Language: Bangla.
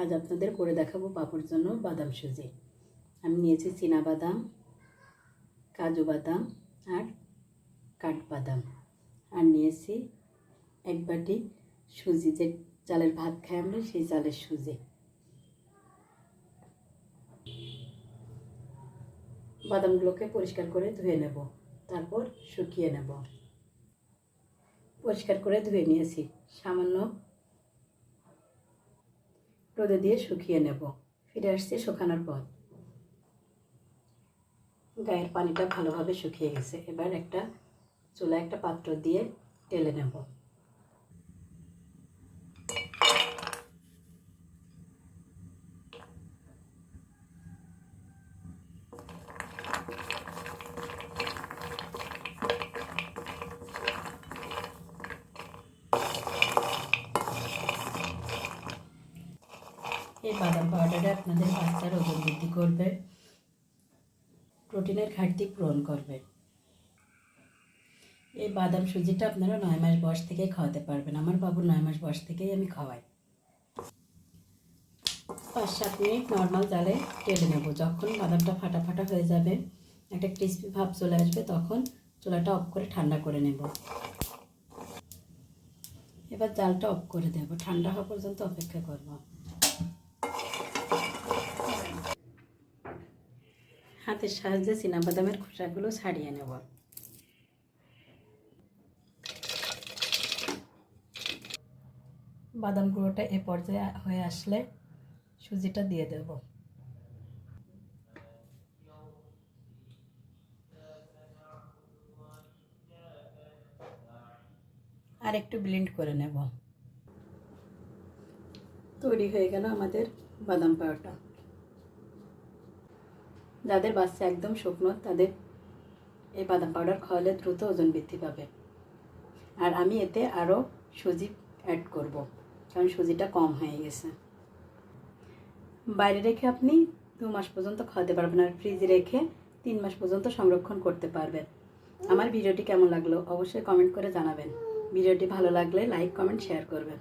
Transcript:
আজ আপনাদের করে দেখাবো পাপড় জন্য বাদাম সুজি। আমি নিয়েছি চীনা বাদাম কাজু বাদাম আর কাঠবাদাম আর নিয়েছি এক বাটি সুজি, যে চালের ভাত খাই আমরা, সেই চালের সুজি। বাদামগুলোকে পরিষ্কার করে ধুয়ে নেব, তারপর শুকিয়ে নেব। পরিষ্কার করে ধুয়ে নিয়েছি। সামান্য রোদে দিয়ে শুকিয়ে নেব। ফিরে আসছি শুকানোর পর। গায়ের পানিটা ভালোভাবে শুকিয়ে গেছে। এবার একটা চুলা একটা পাত্র দিয়ে টেলে নেব। এই বাদাম পাউডারে আপনাদের বাচ্চার ওজন বৃদ্ধি করবে, প্রোটিনের ঘাটতি পূরণ করবে। এই বাদাম সুজিটা আপনারা নয় মাস বয়স থেকেই খাওয়াতে পারবেন। আমার বাবু নয় মাস বয়স থেকেই আমি খাওয়াই। পাঁচ সাত মিনিট নর্মাল জালে টেলে নেব। যখন বাদামটা ফাটা ফাটা হয়ে যাবে, একটা ক্রিস্পি ভাব চলে আসবে, তখন চুলাটা অফ করে ঠান্ডা করে নেব। এবার জালটা অফ করে দেব। ঠান্ডা হওয়া পর্যন্ত অপেক্ষা করব। হাতের সাহায্যে বাদামের খোসাগুলো ছাড়িয়ে নেব। বাদাম গুঁড়োটা এ পর্যায়ে হয়ে আসলে সুজিটা দিয়ে দেব। আর একটু ব্লেন্ড করে নেব। তৈরি হয়ে গেল আমাদের বাদাম পাউডার যাদের বাচ্চা একদম শুকনো, তাদের এই বাদাম পাউডার খাওয়ালে দ্রুত ওজন বৃদ্ধি পাবে। আর আমি এতে আরও সুজি অ্যাড করব, কারণ সুজিটা কম হয়ে গেছে। বাইরে রেখে আপনি দু মাস পর্যন্ত খাওয়াতে পারবেন আর ফ্রিজে রেখে তিন মাস পর্যন্ত সংরক্ষণ করতে পারবেন। আমার ভিডিওটি কেমন লাগল অবশ্যই কমেন্ট করে জানাবেন। ভিডিওটি ভালো লাগলে লাইক কমেন্ট শেয়ার করবেন।